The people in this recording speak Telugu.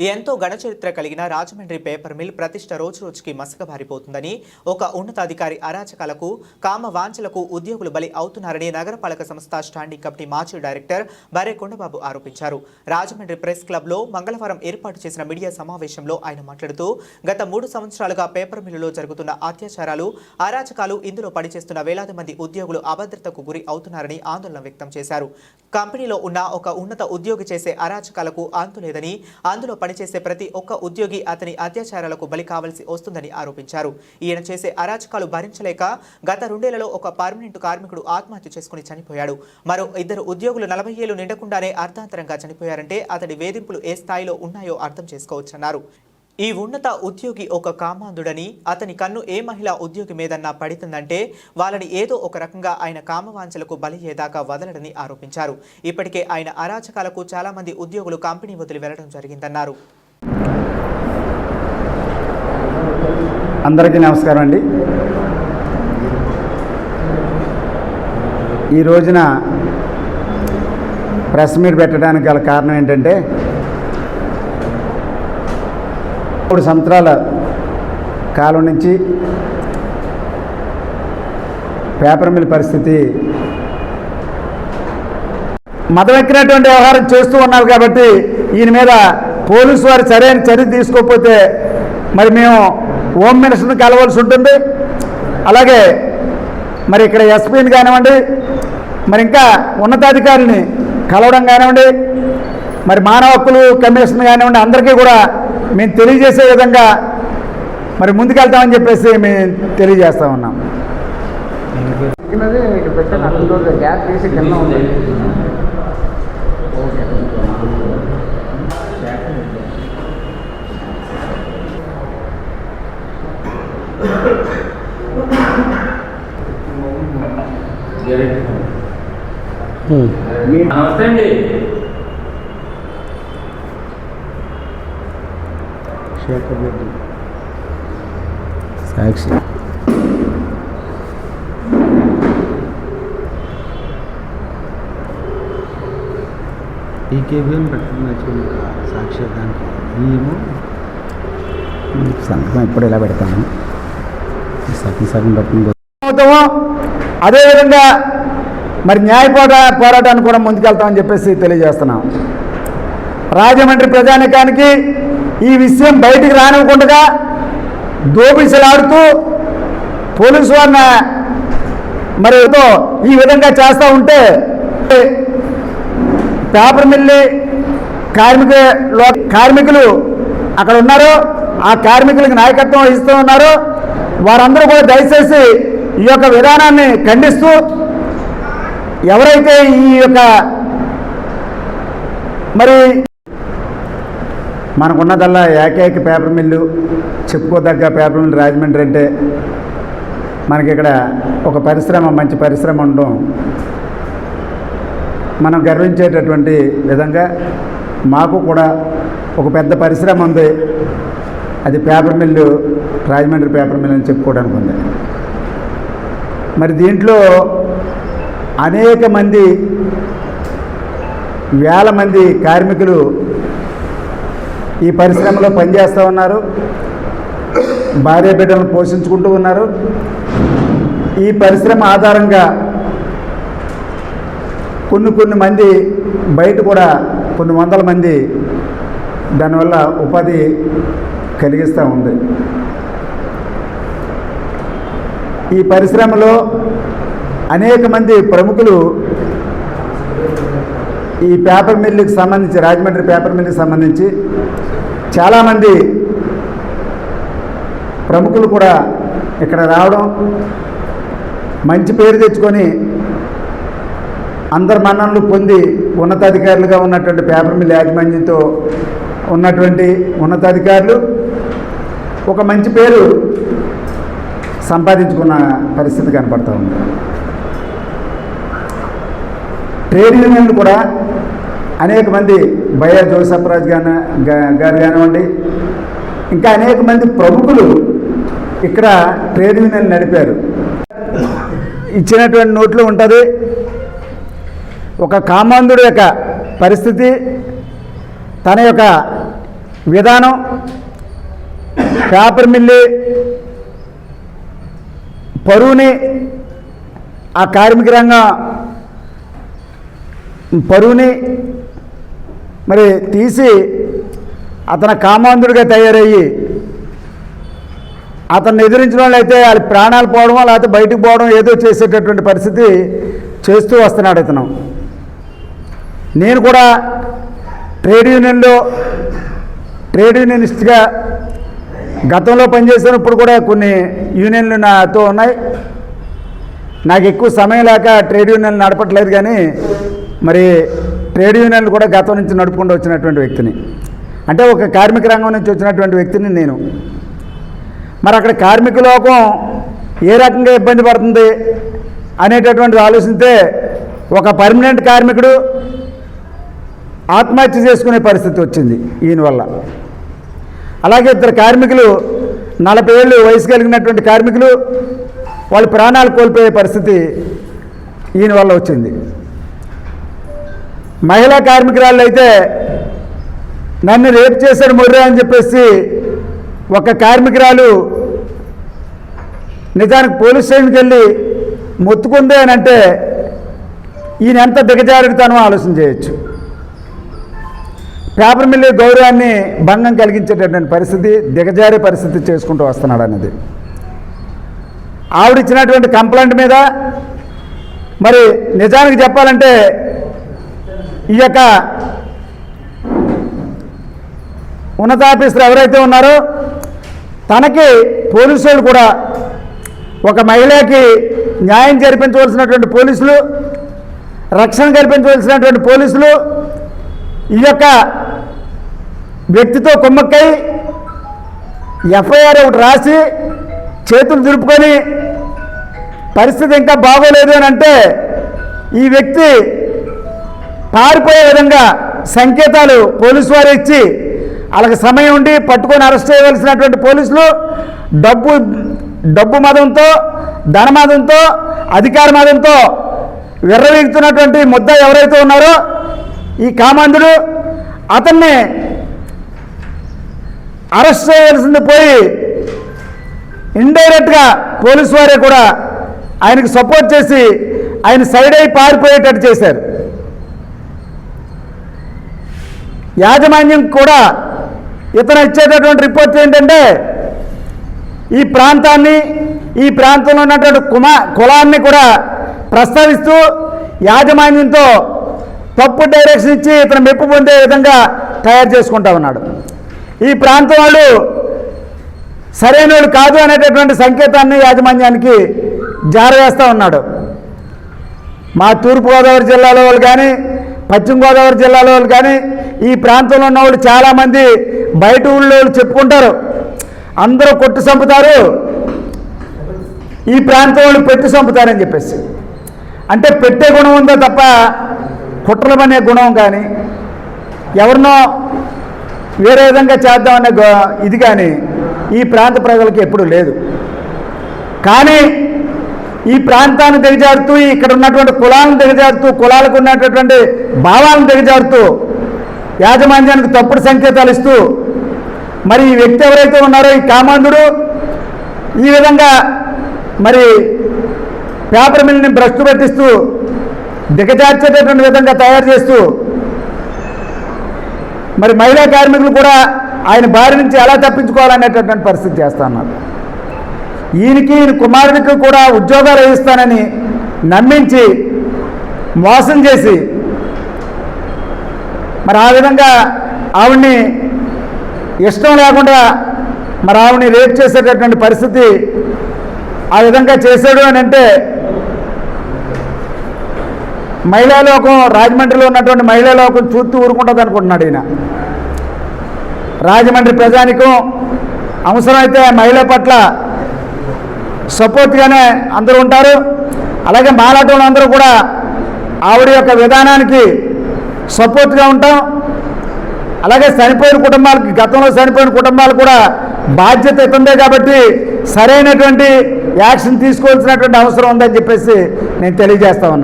ఎంతో గణచరిత్ర కలిగిన రాజమండ్రి పేపర్ మిల్ ప్రతిష్ట రోజు రోజుకి మసకబారిపోతుందని ఒక ఉన్నతాధికారి అరాచకాలకు కామ వాంఛలకు ఉద్యోగులు బలి అవుతున్నారని నగరపాలక సంస్థ స్టాండింగ్ కమిటీ మాజీ డైరెక్టర్ బరే కొండబాబు ఆరోపించారు. రాజమండ్రి ప్రెస్ క్లబ్లో మంగళవారం ఏర్పాటు చేసిన మీడియా సమావేశంలో ఆయన మాట్లాడుతూ గత మూడు సంవత్సరాలుగా పేపర్ మిల్లులో జరుగుతున్న అత్యాచారాలు అరాచకాలు ఇందులో పనిచేస్తున్న వేలాది మంది ఉద్యోగులు అభద్రతకు గురి అవుతున్నారని ఆందోళన వ్యక్తం చేశారు. కంపెనీలో ఉన్న ఒక ఉన్నత ఉద్యోగి చేసే అరాచకాలకు అంతులేదని అందులో పనిచేసే ప్రతి ఒక్క ఉద్యోగి అతని అత్యాచారాలకు బలి కావాల్సి వస్తుందని ఆరోపించారు. ఈయన చేసే అరాచకాలు భరించలేక గత రెండేళ్ళలో ఒక పర్మనెంట్ కార్మికుడు ఆత్మహత్య చేసుకుని చనిపోయాడు. మరో ఇద్దరు ఉద్యోగులు నలభై ఏళ్ళు నిండకుండానే అర్ధాంతరంగా చనిపోయారంటే అతడి వేధింపులు ఏ స్థాయిలో ఉన్నాయో అర్థం చేసుకోవచ్చన్నారు. ఈ ఉన్నత ఉద్యోగి ఒక కామాంధుడని అతని కన్ను ఏ మహిళా ఉద్యోగి మీదన్నా పడుతుందంటే వాళ్ళని ఏదో ఒక రకంగా ఆయన కామవాంఛలకు బలయ్యేదాకా వదలడని ఆరోపించారు. ఇప్పటికే ఆయన అరాచకాలకు చాలామంది ఉద్యోగులు కంపెనీ వదిలి వెళ్ళడం జరిగిందన్నారు. అందరికీ నమస్కారం అండి. ఈ రోజున ప్రెస్ మీట్ పెట్టడానికి గల కారణం ఏంటంటే మూడు సంవత్సరాల కాలం నుంచి పేపర్ మిల్ పరిస్థితి మతం ఎక్కినటువంటి వ్యవహారం చేస్తూ ఉన్నారు కాబట్టి ఈయన మీద పోలీసు వారు సరైన చర్య తీసుకోకపోతే మరి మేము హోమ్ మినిస్టర్ని కలవాల్సి ఉంటుంది. అలాగే మరి ఇక్కడ ఎస్పీని కానివ్వండి మరి ఇంకా ఉన్నతాధికారిని కలవడం కానివ్వండి మరి మానవ హక్కులు కమిషన్ కానివ్వండి అందరికీ కూడా మేము తెలియజేసే విధంగా మరి ముందుకెళ్తామని చెప్పేసి మేము తెలియజేస్తా ఉన్నాం. చిన్నది ఇక్కడ కింద ఉంది నమస్తే అండి సాక్షి సాక్ష్యానికి మేము సంతకం ఎప్పుడు ఇలా పెడతాను? సగం సగం పట్టుకుని అవుతాము అదేవిధంగా మరి న్యాయ పోరా పోరాటానికి కూడా ముందుకెళ్తామని చెప్పేసి తెలియజేస్తున్నాం. రాజమండ్రి ప్రజానికానికి ఈ విషయం బయటికి రానివ్వకుండా దోపిసలాడుతూ పోలీసు వారిని మరి ఈ విధంగా చేస్తూ ఉంటే పేపర్ మిల్లి కార్మిక లో- కార్మికులు అక్కడ ఉన్నారు. ఆ కార్మికులకు నాయకత్వం వహిస్తూ ఉన్నారు. వారందరూ కూడా దయచేసి ఈ యొక్క విధానాన్ని ఖండిస్తూ ఎవరైతే ఈ యొక్క మరి మనకున్నదల్లా ఏకైక పేపర్ మిల్లు చెప్పుకోదగ్గ పేపర్ మిల్లు రాజమండ్రి అంటే మనకి ఇక్కడ ఒక పరిశ్రమ మంచి పరిశ్రమ ఉండడం మనం గర్వించేటటువంటి విధంగా మాకు కూడా ఒక పెద్ద పరిశ్రమ ఉంది. అది paper mill Rajahmundry paper mill అని చెప్పుకోవడానికి ఉంది. మరి దీంట్లో అనేక మంది వేల మంది కార్మికులు ఈ పరిశ్రమలో పనిచేస్తూ ఉన్నారు. భార్య బిడ్డలను పోషించుకుంటూ ఉన్నారు. ఈ పరిశ్రమ ఆధారంగా కొన్ని కొన్ని మంది బయట కూడా కొన్ని వందల మంది దానివల్ల ఉపాధి కలిగిస్తూ ఉంది. ఈ పరిశ్రమలో అనేక మంది ప్రముఖులు ఈ పేపర్ మిల్లుకి సంబంధించి రాజమండ్రి పేపర్ మిల్లుకి సంబంధించి చాలామంది ప్రముఖులు కూడా ఇక్కడ రావడం మంచి పేరు తెచ్చుకొని అందరి మన్ననలు పొంది ఉన్నతాధికారులుగా ఉన్నటువంటి పేపర్ మిల్ యాజమాన్యంతో ఉన్నటువంటి ఉన్నతాధికారులు ఒక మంచి పేరు సంపాదించుకున్న పరిస్థితి కనపడతా ఉంది. ట్రేడ్ యూనియన్లు కూడా అనేక మంది బయ్యా జోసఫరాజ్ గాన గా- గారు కానివ్వండి ఇంకా అనేక మంది ప్రముఖులు ఇక్కడ ట్రేడ్ యూనియన్ నడిపారు. ఇచ్చినటువంటి నోట్లు ఉంటుంది. ఒక కామాంధుడి యొక్క పరిస్థితి తన యొక్క విధానం పేపర్ మిల్లి పరువుని ఆ కార్మిక రంగం పరువుని మరి తీసి అతను కామాంధుడిగా తయారయ్యి అతన్ని ఎదిరించిన వాళ్ళైతే వాళ్ళ ప్రాణాలు పోవడం లేకపోతే బయటకు పోవడం ఏదో చేసేటటువంటి పరిస్థితి చేస్తూ వస్తున్నాడు ఇతను. నేను కూడా ట్రేడ్ యూనియన్లో ట్రేడ్ యూనియనిస్ట్గా గతంలో పనిచేసినప్పుడు కూడా కొన్ని యూనియన్లు నాతో ఉన్నాయి. నాకు ఎక్కువ సమయం లేక ట్రేడ్ యూనియన్ నడపట్లేదు కానీ మరి ట్రేడ్ యూనియన్లు కూడా గతం నుంచి నడుపుకుంటూ వచ్చినటువంటి వ్యక్తిని. అంటే ఒక కార్మిక రంగం నుంచి వచ్చినటువంటి వ్యక్తిని నేను. మరి అక్కడ కార్మిక లోకం ఏ రకంగా ఇబ్బంది పడుతుంది అనేటటువంటి ఆలోచిస్తే ఒక పర్మనెంట్ కార్మికుడు ఆత్మహత్య చేసుకునే పరిస్థితి వచ్చింది ఈయన వల్ల. అలాగే ఇద్దరు కార్మికులు నలభై ఏళ్ళు వయసు కలిగినటువంటి కార్మికులు వాళ్ళ ప్రాణాలు కోల్పోయే పరిస్థితి ఈయన వల్ల వచ్చింది. మహిళా కార్మికురాళ్ళు అయితే నన్ను రేపు చేశాడు మొర్రే అని చెప్పేసి ఒక కార్మికురాలు నిజానికి పోలీస్ స్టేషన్కి వెళ్ళి మొత్తుకుందే అని అంటే ఈయన ఎంత దిగజారుడుతానో ఆలోచన చేయొచ్చు. పేపర్ మిల్లు గౌరవాన్ని భంగం కలిగించేటటువంటి పరిస్థితి దిగజారే పరిస్థితి చేసుకుంటూ వస్తున్నాడు అనేది. ఆవిడ ఇచ్చినటువంటి కంప్లైంట్ మీద మరి నిజానికి చెప్పాలంటే ఈ యొక్క ఉన్నతాఫీసర్ ఎవరైతే ఉన్నారో తనకి పోలీసులు కూడా ఒక మహిళకి న్యాయం జరిపించవలసినటువంటి పోలీసులు రక్షణ కల్పించవలసినటువంటి పోలీసులు ఈ యొక్క వ్యక్తితో కుమ్మక్కై ఎఫ్ఐఆర్ ఒకటి రాసి చేతులు దులుపుకొని పరిస్థితి ఇంకా బాగోలేదు అని అంటే ఈ వ్యక్తి పారిపోయే విధంగా సంకేతాలు పోలీసు వారు ఇచ్చి వాళ్ళకి సమయం ఉండి పట్టుకొని అరెస్ట్ చేయవలసినటువంటి పోలీసులు డబ్బు డబ్బు మదంతో ధనమదంతో అధికార మదంతో విర్రవీగుతున్నటువంటి ముద్ద ఎవరైతే ఉన్నారో ఈ కామాంధుడు అతన్ని అరెస్ట్ చేయవలసింది పోయి ఇండైరెక్ట్గా పోలీసు వారే కూడా ఆయనకు సపోర్ట్ చేసి ఆయన సైడ్ అయి పారిపోయేటట్టు చేశారు. యాజమాన్యం కూడా ఇతను ఇచ్చేటటువంటి రిపోర్ట్ ఏంటంటే ఈ ప్రాంతాన్ని ఈ ప్రాంతంలో ఉన్నటువంటి కుమ కులాన్ని కూడా ప్రస్తావిస్తూ యాజమాన్యంతో తప్పు డైరెక్షన్ ఇచ్చి ఇతను మెప్పు పొందే విధంగా తయారు చేసుకుంటా ఉన్నాడు. ఈ ప్రాంతం వాళ్ళు సరైన వాళ్ళు కాదు అనేటటువంటి సంకేతాన్ని యాజమాన్యానికి జారవేస్తూ ఉన్నాడు. మా తూర్పుగోదావరి జిల్లాలో వాళ్ళు కానీ పశ్చిమ గోదావరి జిల్లాలో వాళ్ళు కానీ ఈ ప్రాంతంలో ఉన్న వాళ్ళు చాలామంది బయట ఊళ్ళో వాళ్ళు చెప్పుకుంటారు. అందరూ కొట్టు చంపుతారు. ఈ ప్రాంతం వాళ్ళు పెట్టి చంపుతారని చెప్పేసి. అంటే పెట్టే గుణం ఉందో తప్ప కుట్రలం అనే గుణం కానీ ఎవరినో వేరే విధంగా చేద్దామనే ఇది కానీ ఈ ప్రాంత ప్రజలకు ఎప్పుడూ లేదు. కానీ ఈ ప్రాంతాన్ని దిగజారుతూ ఇక్కడ ఉన్నటువంటి కులాలను దిగజారుతూ కులాలకు ఉన్నటువంటి భావాలను దిగజారుతూ యాజమాన్యానికి తప్పుడు సంకేతాలు ఇస్తూ మరి ఈ వ్యక్తి ఎవరైతే ఉన్నారో ఈ కామాంధుడు ఈ విధంగా మరి పేపర్ మిల్ని భ్రష్టు పట్టిస్తూ దిగజార్చేటటువంటి విధంగా తయారు చేస్తూ మరి మహిళా కార్మికులు కూడా ఆయన బారి నుంచి ఎలా తప్పించుకోవాలనేటటువంటి పరిస్థితి చేస్తున్నారు ఈయనకి ఈయన కుమారుడికి కూడా ఉద్యోగాలు వేయిస్తానని నమ్మించి మోసం చేసి మరి ఆ విధంగా ఆవిడ్ని ఇష్టం లేకుండా మరి ఆవిడ్ని రేప్ చేసేటటువంటి పరిస్థితి ఆ విధంగా చేశాడు అని అంటే మహిళా లోకం రాజమండ్రిలో ఉన్నటువంటి మహిళా లోకం చూస్తూ ఊరుకుంటుంది అనుకుంటున్నాడు ఈయన. రాజమండ్రి ప్రజానికం అవసరమైతే మహిళ పట్ల సపోర్ట్గానే అందరూ ఉంటారు. అలాగే మాలాటంలో అందరూ కూడా ఆవిడ యొక్క విధానానికి సపోర్ట్గా ఉంటాం. అలాగే చనిపోయిన కుటుంబాలకి గతంలో చనిపోయిన కుటుంబాలు కూడా బాధ్యత ఇతందే కాబట్టి సరైనటువంటి యాక్షన్ తీసుకోవాల్సినటువంటి అవసరం ఉందని చెప్పేసి నేను తెలియజేస్తా ఉన్నా.